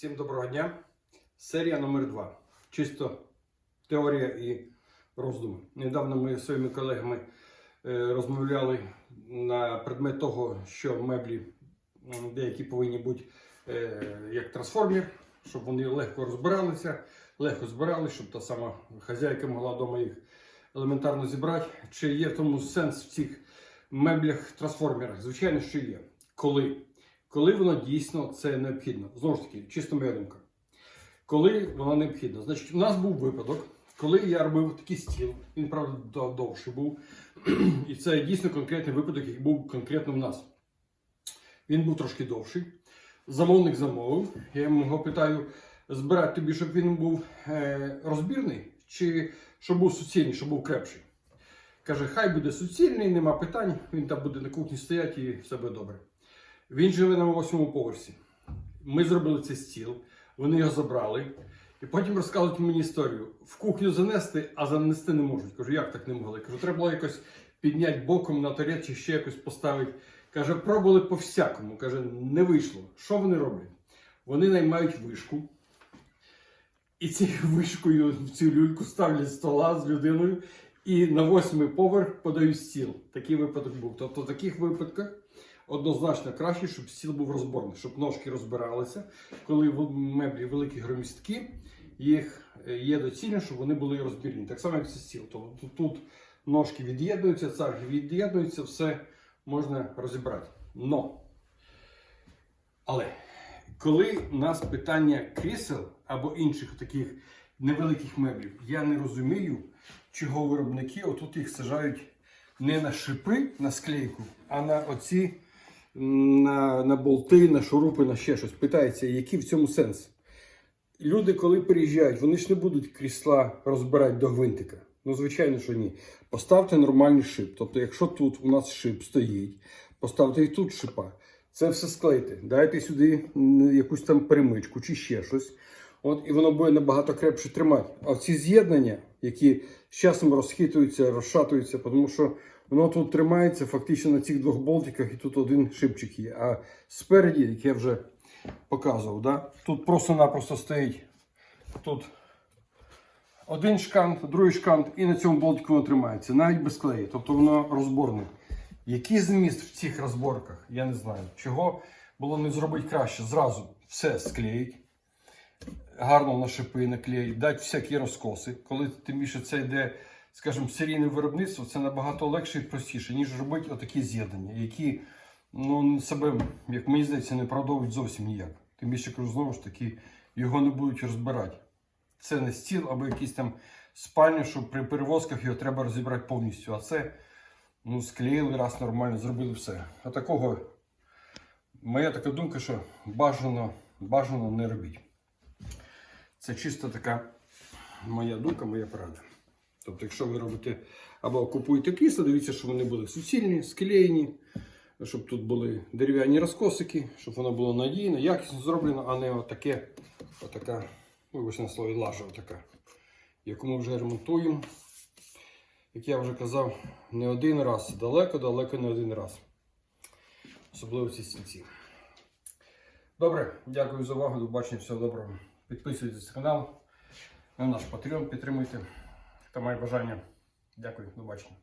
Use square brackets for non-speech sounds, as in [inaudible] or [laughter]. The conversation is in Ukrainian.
Всім доброго дня. Серія номер 2 Чисто теорія і роздуми. Недавно ми зі своїми колегами е, розмовляли на предмет того, що меблі деякі повинні бути е, як трансформер, щоб вони легко розбиралися, легко збирали, щоб та сама хазяйка могла вдома їх елементарно зібрати. Чи є в тому сенс в цих меблях трансформерах? Звичайно, що є. Коли? Коли воно дійсно це необхідно. Знову ж таки, чисто моя думка. Коли воно необхідно. Значить, у нас був випадок, коли я робив такий стіл, він, правда, довший був. І це дійсно конкретний випадок, який був конкретно в нас. Він був трошки довший. Замовник замовив. Я його питаю, збирати тобі, щоб він був е, розбірний, чи щоб був суцільний, щоб був крепший. Каже, хай буде суцільний, нема питань, він там буде на кухні стояти і все буде добре. Він живе на восьмому поверсі. Ми зробили цей стіл, вони його забрали. І потім розказують мені історію. В кухню занести, а занести не можуть. Кажу, як так не могли? Кажу, треба було якось підняти боком на торет чи ще якось поставити. Каже, пробували по-всякому. Каже, не вийшло. Що вони роблять? Вони наймають вишку. І цією [laughs] вишкою в цю люльку ставлять стола з людиною і на восьмий поверх подають стіл. Такий випадок був. Тобто в таких випадках однозначно краще, щоб стіл був розборний, щоб ножки розбиралися. Коли меблі великі громістки, їх е, є доцільно, щоб вони були розбірні. Так само, як це стіл. Тобто тут, ножки від'єднуються, царги від'єднуються, все можна розібрати. Но. Але коли у нас питання крісел або інших таких невеликих меблів, я не розумію, чого виробники отут їх сажають не на шипи, на склейку, а на оці на, на болти, на шурупи, на ще щось. Питається, який в цьому сенс? Люди, коли приїжджають, вони ж не будуть крісла розбирати до гвинтика. Ну, звичайно, що ні. Поставте нормальний шип. Тобто, якщо тут у нас шип стоїть, поставте і тут шипа. Це все склейте. Дайте сюди якусь там перемичку чи ще щось. От, і воно буде набагато крепше тримати. А ці з'єднання, які з часом розхитуються, розшатуються, тому що воно тут тримається фактично на цих двох болтиках, і тут один шипчик є. А спереді, як я вже показував, да? тут просто-напросто стоїть тут один шкант, другий шкант, і на цьому болтику воно тримається, навіть без клею. Тобто воно розборне. Який зміст в цих розборках? Я не знаю. Чого було не зробити краще? Зразу все склеїть, гарно на шипи наклеїть, дати всякі розкоси. Коли тим більше це йде, скажімо, серійне виробництво, це набагато легше і простіше, ніж робити отакі з'єднання, які ну, себе, як мені здається, не продовжують зовсім ніяк. Тим більше знову ж таки, його не будуть розбирати. Це не стіл або якийсь там спальня, що при перевозках його треба розібрати повністю. А це ну, склеїли раз нормально, зробили все. А такого, моя така думка, що бажано, бажано не робіть. Це чисто така моя думка, моя порада. Тобто, якщо ви робите або купуєте крісла, дивіться, щоб вони були суцільні, склеєні, щоб тут були дерев'яні розкосики, щоб воно було надійно, якісно зроблено, а не отаке, отака, вибачте на слові, лажа отака, яку ми вже ремонтуємо. Як я вже казав, не один раз, далеко-далеко не один раз. Особливо ці стільці. Добре, дякую за увагу. До побачення, всього доброго. Підписуйтесь на канал, на наш Patreon підтримуйте. Хто моє бажання. Дякую, до побачення.